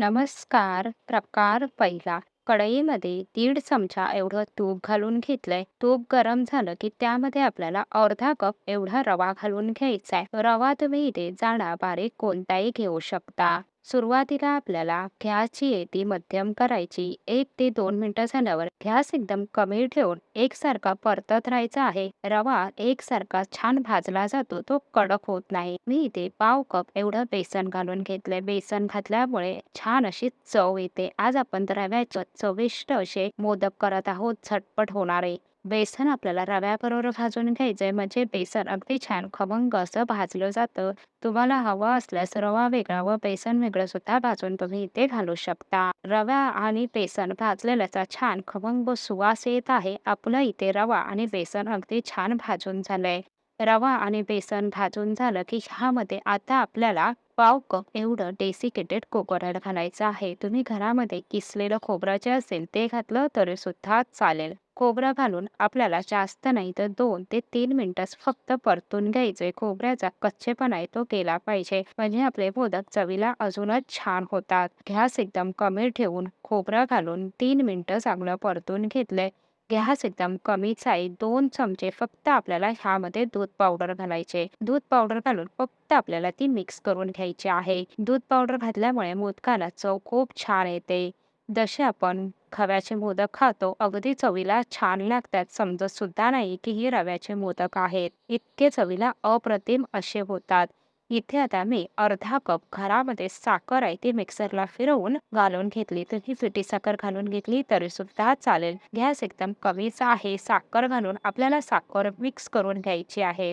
नमस्कार. प्रकार पहिला. कढईमध्ये दीड चमचा एवढं तूप घालून घेतलंय. तूप गरम झालं की त्यामध्ये आपल्याला अर्धा कप एवढा रवा घालून घ्यायचा आहे. रवा तुम्ही इथे जाडा बारीक कोणताही घेऊ शकता. सुरुवातीला आपल्याला घ्यासची येती मध्यम करायची. एक ते दोन मिनटं झाल्यावर घ्यास एकदम कमी ठेवून एकसारखा परतत राहायचा आहे. रवा एकसारखा छान भाजला जातो तो कडक होत नाही. मी इथे पाव कप एवढं बेसन घालून घेतलंय. बेसन घातल्यामुळे छान अशी चव येते. आज आपण रव्याचे चविष्ट असे मोदक करत आहोत झटपट होणारे. बेसन आपल्याला रव्याबरोबर भाजून घ्यायचंय म्हणजे बेसन अगदी छान खमंग असं भाजलं जातं. तुम्हाला हवं असल्यास रवा वेगळा व बेसन वेगळं सुद्धा भाजून तुम्ही इथे घालू शकता. रवा आणि बेसन भाजलेल्याचा छान खमंग सुवास येत आहे. आपलं इथे रवा आणि बेसन अगदी छान भाजून झालंय. रवा आणि बेसन भाजून झालं की ह्यामध्ये आता आपल्याला पाव कप एवढं डेसिकेटेड कोकोनट घालायचं आहे. तुम्ही घरामध्ये किसलेलं खोबरं जे असेल ते घातलं तरी सुद्धा चालेल. खोबरं घालून आपल्याला जास्त नाही तर दोन ते तीन मिनिटं फक्त परतून घ्यायचे खोबऱ्याचा कच्चेपणा आहे तो केला पाहिजे म्हणजे आपले मोदक चवीला अजूनच छान होतात. गॅस एकदम कमी ठेवून खोबरं घालून तीन मिनिटं चांगलं परतून घेतलंय. गॅस एकदम कमीच आहे. दोन चमचे फक्त आपल्याला ह्यामध्ये दूध पावडर घालायचे. दूध पावडर घालून फक्त आपल्याला ती मिक्स करून घ्यायची आहे. दूध पावडर घातल्यामुळे मोदकाला चव खूप छान येते. जसे आपण खव्याचे मोदक खातो अगदी चवीला छान लागतात. समजत सुद्धा नाही की हे रव्याचे मोदक आहेत. इतके चवीला अप्रतिम असे होतात. इथे आता मी अर्धा कप घरामध्ये साखर आहे ती मिक्सरला फिरवून घालून घेतली. तुम्ही पिठी साखर घालून घेतली तरी सुद्धा चालेल. गॅस एकदम कमीचा आहे. साखर घालून आपल्याला साखर मिक्स करून घ्यायची आहे.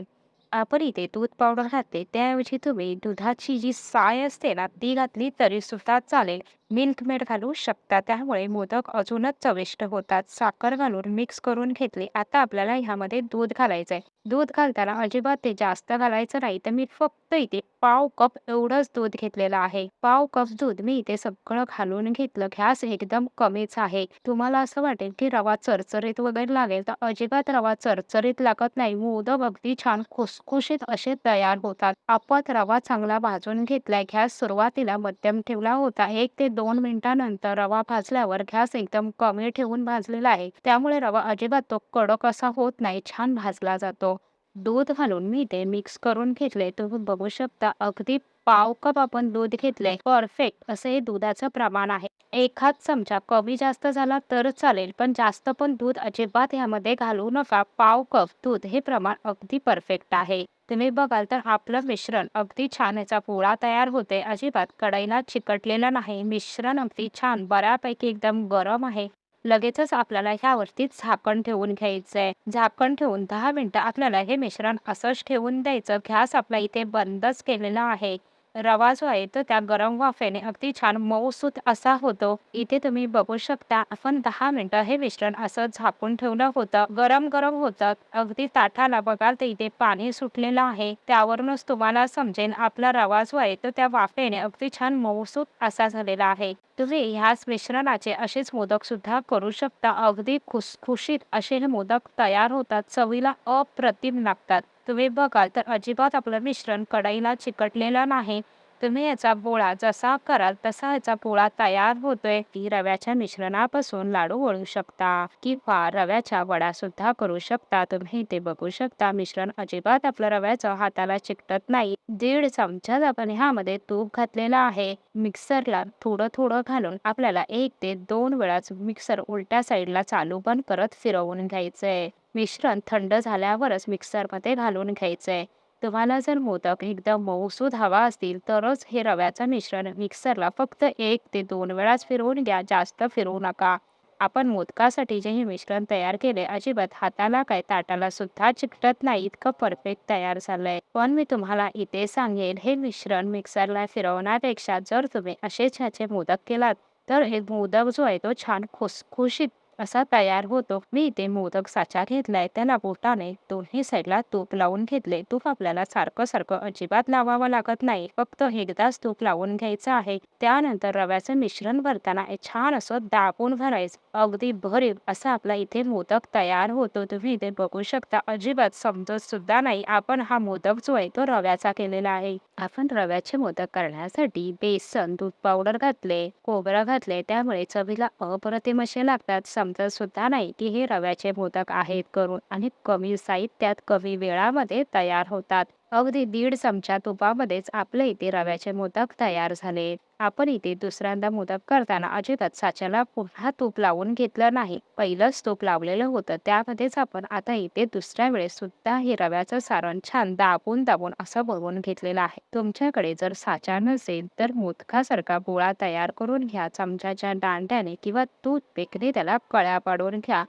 आपण इथे दूध पावडर घातले त्याऐवजी तुम्ही दुधाची जी साय असते ना ती घातली तरी सुद्धा चालेल. मिल्कमेड घालू शकता त्यामुळे मोदक अजूनच चविष्ट होतात. साखर घालून मिक्स करून घेतले. आता आपल्याला ह्यामध्ये दूध घालायचं आहे दूध घालताना अजिबात ते जास्त घालायचं नाही तर मी फक्त इथे पाव कप एवढंच दूध घेतलेलं आहे. पाव कप दूध मी इथे सगळं घालून घेतलं. घ्यास एकदम कमीच आहे. तुम्हाला असं वाटेल की रवा चरचरीत वगैरे लागेल तर अजिबात रवा चरचरीत लागत नाही. मोदक अगदी छान खुसखुशीत असे तयार होतात. आपण रवा चांगला भाजून घेतलाय. घ्यास सुरुवातीला मध्यम ठेवला होता. एक ते दोन मिनिटांनंतर रवा भाजल्यावर गॅस एकदम कमी ठेवून भाजलेला आहे. त्यामुळे रवा अजिबात तो कडक असा होत नाही. छान भाजला जातो. दूध घालून मी ते मिक्स करून घेतले. तुम्ही बघू शकता अगदी पाव कप आपण दूध घेतले परफेक्ट असं हे दुधाचं प्रमाण आहे. एखाद चमचा कमी जास्त झाला तर चालेल पण जास्त पण दूध अजिबात ह्यामध्ये घालू नका. पाव कप दूध हे प्रमाण अगदी परफेक्ट आहे. तुम्ही बघाल तर आपलं मिश्रण अगदी छान याचा पोळा तयार होते. अजिबात कढईला चिकटलेला नाही. मिश्रण अगदी छान बऱ्यापैकी एकदम गरम आहे. लगेचच आपल्याला ह्यावरती झाकण ठेवून घ्यायचंय. झाकण ठेवून दहा मिनिटं आपल्याला हे मिश्रण असंच ठेवून द्यायचं. गॅस आपला इथे बंदच केलेला आहे. रवा जो आहे तो त्या गरम वाफेने अगदी छान मऊसूत असा होतो. इथे तुम्ही बघू शकता आपण दहा मिनिटं हे मिश्रण असं झाकून ठेवलं होतं. गरम गरम होतं. अगदी ताटाला बघाल तर इथे पाणी सुटलेलं आहे. त्यावरूनच तुम्हाला समजेल आपला रवा जो आहे तो त्या वाफेने अगदी छान मऊसूत असा झालेला आहे. तुम्ही ह्याच मिश्रणाचे असेच मोदक सुद्धा करू शकता. अगदी खुश खुशीत असे हे मोदक तयार होतात. चवीला अप्रतिम लागतात. तुम्ही बघाल तर अजिबात आपलं मिश्रण कढईला चिकटलेलं नाही. तुम्ही याचा पोळा जसा कराल तसा याचा पोळा तयार होतोय. की रव्याच्या मिश्रणापासून लाडू वळू शकता किंवा रव्याच्या वडा सुद्धा करू शकता. तुम्ही ते बघू शकता मिश्रण अजिबात आपलं रव्याचं हाताला चिकटत नाही. दीड चमचा आपण ह्यामध्ये तूप घातलेला आहे. मिक्सरला थोडं थोडं घालून आपल्याला एक ते दोन वेळाच मिक्सर उलट्या साईडला चालू बंद करत फिरवून घ्यायचंय. मिश्रण थंड झाल्यावरच मिक्सरमध्ये घालून घ्यायचंय. तुम्हाला जर मोदक एकदम मऊसूद हवा असतील तरच हे रव्याचं मिश्रण मिक्सरला फक्त एक ते दोन वेळाच फिरवून घ्या. जास्त फिरवू नका. आपण मोदकासाठी जे हे मिश्रण तयार केले अजिबात हाताला काय ताटाला सुद्धा चिकटत नाही. इतकं परफेक्ट तयार झालंय. पण मी तुम्हाला इथे सांगेल हे मिश्रण मिक्सरला फिरवण्यापेक्षा जर तुम्ही असेच ह्याचे मोदक केलात तर हे मोदक जो आहे तो छान खुसखुशीत असा तयार होतो. मी इथे मोदक साचा घेतलाय. त्याला बोटाने दोन्ही साईडला तूप लावून घेतले. तूप आपल्याला सारखं सारखं अजिबात लावावं लागत नाही. फक्त एकदाच तूप लावून घ्यायचं आहे. त्यानंतर रव्याचं मिश्रण भरताना छान असं दाबून भरायचं. अगदी भरीव असा आपला इथे मोदक तयार होतो. तुम्ही इथे बघू शकता अजिबात समजत सुद्धा नाही आपण हा मोदक जो आहे तो रव्याचा केलेला आहे. आपण रव्याचे मोदक करण्यासाठी बेसन, दूध पावडर घातले, खोबरं घातले त्यामुळे चवीला अप्रतिम असे लागतात. समजत सुद्धा नाही की हे रव्याचे मोदक आहेत करून आणि कमी साहित्यात कमी वेळामध्ये तयार होतात. अगदी दीड चमचा तुपामध्येच आपले इथे रव्याचे मोदक तयार झाले. आपण इथे दुसऱ्यांदा मोदक करताना अजिबात साच्याला पुन्हा तूप लावून घेतलं नाही. पहिलंच तूप लावलेलं होतं त्यामध्येच आपण आता इथे दुसऱ्या वेळेस सुद्धा हे रव्याचं सारण छान दाबून दाबून असं बनवून घेतलेलं आहे. तुमच्याकडे जर साचा नसेल तर मोदकासारखा गोळा तयार करून घ्या. चमच्याच्या दांड्याने किंवा तूथपेकने त्याला कळ्या पाडून घ्या.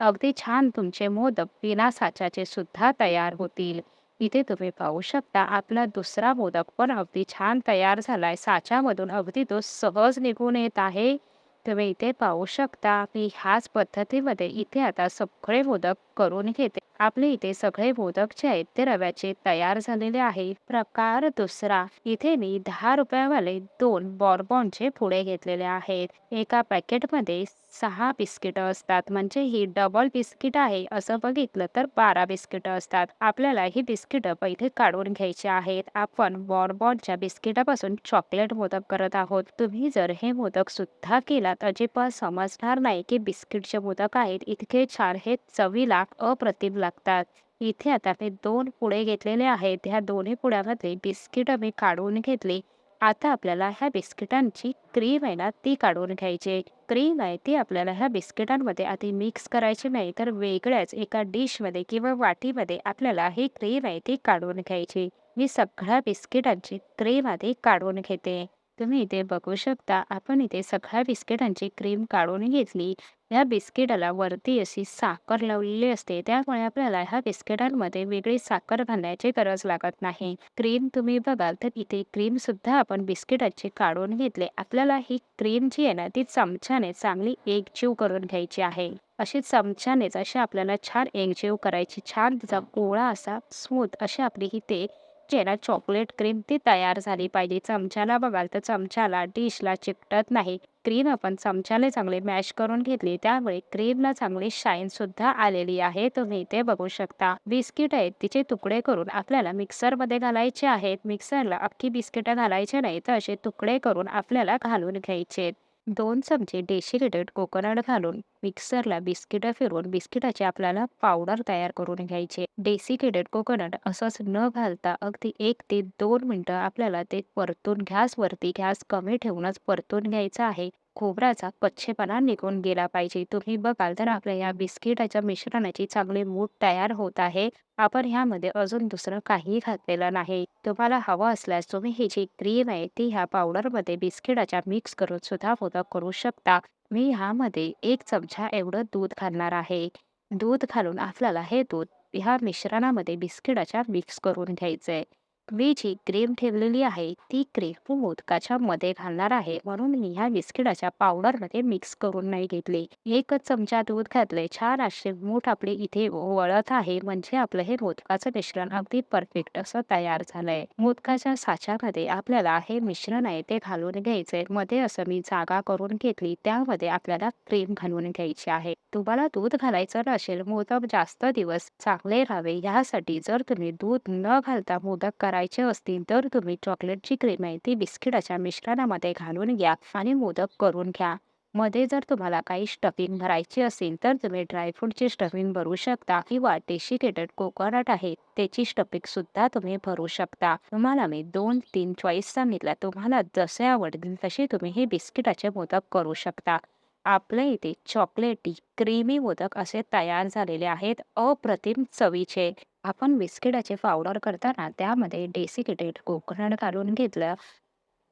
अगदी छान तुमचे मोदक बिना साच्याचे सुद्धा तयार होतील. इथे तुम्ही पाहू शकता आपला दुसरा मोदक पण अगदी छान तयार झालाय. साच्यामधून अगदी तो सहज निघून येत आहे. तुम्ही इथे पाहू शकता की ह्याच पद्धतीमध्ये इथे आता सगळे मोदक करून घेते. आपले इथे सगळे मोदक जे आहेत ते रव्याचे तयार झालेले आहे. प्रकार दुसरा इथे मी दहा रुपयावाले दोन बॉर्बॉनचे पुढे घेतलेले आहेत. एका पॅकेटमध्ये सहा बिस्किटं असतात म्हणजे ही डबल बिस्किट आहे असं बघितलं तर बारा बिस्किटं असतात. आपल्याला ही बिस्किटं पहिले काढून घ्यायची आहेत. आपण बॉर्बॉनच्या बिस्किटापासून चॉकलेट मोदक करत आहोत. तुम्ही जर हे मोदक सुद्धा केलात अजिबात समजणार नाही की बिस्किटचे मोदक आहेत. इतके छान हे चवीला अप्रतिम लागतात. इथे आता मी दोन पुडे घेतलेले आहेत. ह्या दोन्ही पुड्यामध्ये बिस्किट मी काढून घेतली. आता आपल्याला ह्या बिस्किटांची क्रीम आहे ना ती काढून घ्यायची. क्रीम आहे ती आपल्याला ह्या बिस्किटांमध्ये आधी मिक्स करायची नाही तर वेगळ्याच एका डिशमध्ये किंवा वाटीमध्ये आपल्याला ही क्रीम आहे ती काढून घ्यायची. मी सगळ्या बिस्किटांची क्रीम आधी काढून घेते. तुम्ही इथे बघू शकता आपण इथे सगळ्या बिस्किटांची क्रीम काढून घेतली. या बिस्किटाला वरती अशी साखर लावलेली असते त्यामुळे आपल्याला ह्या बिस्किटांमध्ये वेगळी साखर घालण्याची गरज लागत नाही. क्रीम तुम्ही बघाल तर इथे क्रीम सुद्धा आपण बिस्किटाची काढून घेतले आपल्याला ही क्रीम जी आहे ना ती चमच्याने चांगली एकजीव करून घ्यायची आहे. अशी चमच्यानेच अशी आपल्याला छान एकजीव करायची. छान तिचा गोळा असा स्मूथ अशी आपली इथे जी ना चॉकलेट क्रीम ती तयार झाली पाहिजे. चमच्याला बघाल तर चमच्याला डिशला चिकटत नाही. क्रीम आपण चमच्याने चांगले मॅश करून घेतली त्यामुळे क्रीमला चांगली शाईन सुद्धा आलेली आहे. तुम्ही इथे बघू शकता. बिस्किट आहेत तिचे तुकडे करून आपल्याला मिक्सरमध्ये घालायचे आहेत. मिक्सरला अख्खी बिस्किटं घालायचे नाही तर असे तुकडे करून आपल्याला घालून घ्यायचे. दोन चमचे डेसिकेटेड कोकोनट घालून मिक्सरला बिस्किटं फिरवून बिस्किटाची आपल्याला पावडर तयार करून घ्यायचे डेसिकेटेड कोकोनट असंच न घालता अगदी एक ते दोन मिनिटं आपल्याला ते परतून गॅसवरती गॅस कमी ठेवूनच परतून घ्यायचं आहे. खोबऱ्याचा कच्चेपणा निघून गेला पाहिजे. तुम्ही बघाल तर आपल्या या बिस्किटाच्या मिश्रणाची चांगली मूठ तयार होत आहे. आपण ह्यामध्ये अजून दुसरं काहीही घातलेलं नाही. तुम्हाला हवं असल्यास तुम्ही ही जी क्रीम आहे ती ह्या पावडरमध्ये बिस्किटाच्या मिक्स करून सुद्धा मोदक करू शकता. मी ह्यामध्ये एक चमचा एवढं दूध घालणार आहे. दूध घालून आपल्याला हे दूध ह्या मिश्रणामध्ये बिस्किटाच्या मिक्स करून घ्यायचंय. मी जी क्रीम ठेवलेली आहे ती क्रीम मोदकाच्या मध्ये घालणार आहे म्हणून मी ह्या बिस्किटाच्या पावडरमध्ये मिक्स करून नाही घेतली. एकच चमचा दूध घातले. छान असे मूठ आपली इथे वळत आहे म्हणजे आपलं हे मोदकाचं मिश्रण अगदी परफेक्ट असं तयार झालंय. मोदकाच्या साच्यामध्ये आपल्याला हे मिश्रण आहे ते घालून घ्यायचंय. मध्ये असं मी जागा करून घेतली त्यामध्ये आपल्याला क्रीम घालून घ्यायची आहे. तुम्हाला दूध घालायचं नसेल मोदक जास्त दिवस चांगले राहावे यासाठी जर तुम्ही दूध न घालता मोदक करायचे असतील तर तुम्ही चॉकलेटची क्रीम आहे ती बिस्किटाच्या मिश्रणामध्ये घालून घ्या आणि मोदक करून घ्या. मध्ये जर तुम्हाला काही स्टफिंग भरायची असेल तर तुम्ही ड्रायफ्रूटची स्टफिंग भरू शकता किंवा डेशिकेटेड कोकोनट आहे त्याची स्टफिंग सुद्धा तुम्ही भरू शकता. तुम्हाला मी दोन तीन चॉईस सांगितल्या. तुम्हाला जसे आवडतील तसे तुम्ही हे बिस्किटाचे मोदक करू शकता. आपल्या इथे चॉकलेटी क्रीमी मोदक असे तयार झालेले आहेत. अप्रतिम चवीचे. आपण बिस्किटाचे पावडर करताना त्यामध्ये डेसिकेटेड कोकोनट घालून घेतलं.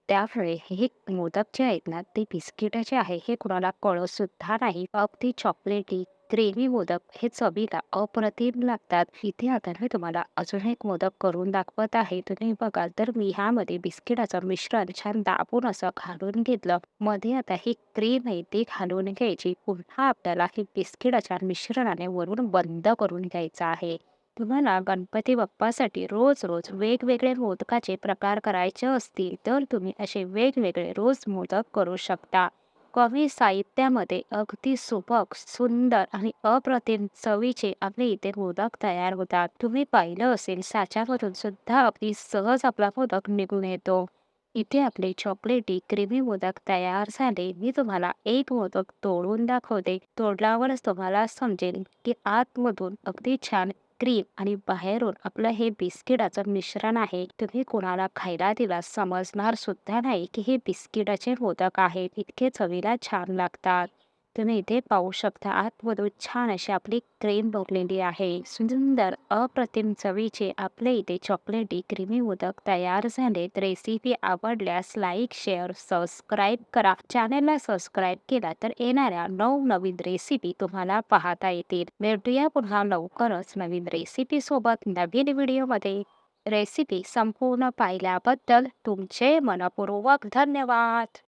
त्यामुळे हे मोदक जे आहेत ना ते बिस्किटाचे आहे हे कुणाला कळतसुद्धा नाही. अगदी चॉकलेटी क्रीमी मोदक हे चवीला अप्रतिम लागतात. इथे आता मी तुम्हाला अजून एक मोदक करून दाखवत आहे. तुम्ही बघाल तर मी ह्यामध्ये बिस्किटाचं मिश्रण छान दाबून असं घालून घेतलं. मध्ये आता ही क्रीम आहे ती घालून घ्यायची. पुन्हा आपल्याला हे बिस्किटाच्या मिश्रणाने वरून बंद करून घ्यायचं आहे. तुम्हाला गणपती बाप्पासाठी रोज रोज वेगवेगळे मोदकाचे प्रकार करायचे असतील तर तुम्ही असे वेगवेगळे रोज मोदक करू शकता. कमी साहित्यामध्ये अगदी सुबक सुंदर आणि अप्रतिम चवीचे आपले इथे मोदक तयार होतात. तुम्ही पाहिलं असेल साच्यावरून सुद्धा अगदी सहज आपला मोदक निघून येतो. इथे आपले चॉकलेटी क्रीमी मोदक तयार झाले. मी तुम्हाला एक मोदक तोडून दाखवते. तोडल्यावरच तुम्हाला समजेल की आतमधून अगदी छान क्रीम आणि बाहेरून आपलं हे बिस्किटाचं मिश्रण आहे. तुम्ही कोणाला खायला दिला समजणार सुद्धा नाही की हे बिस्किटाचे मोदक आहेत. इतके चवीला छान लागतात. तुम्ही इथे पाहू शकता आतमधून छान अशी आपली क्रीम भरलेली आहे. सुंदर अप्रतिम चवीचे आपले इथे चॉकलेटी क्रीमी उदक तयार झालेत रेसिपी आवडल्यास लाईक शेअर सबस्क्राईब करा. चॅनलला सबस्क्राईब केला तर येणाऱ्या नवनवीन रेसिपी तुम्हाला पाहता येतील. भेटूया पुन्हा लवकरच नवीन रेसिपी सोबत नवीन व्हिडिओमध्ये रेसिपी संपूर्ण पाहिल्याबद्दल तुमचे मनपूर्वक धन्यवाद!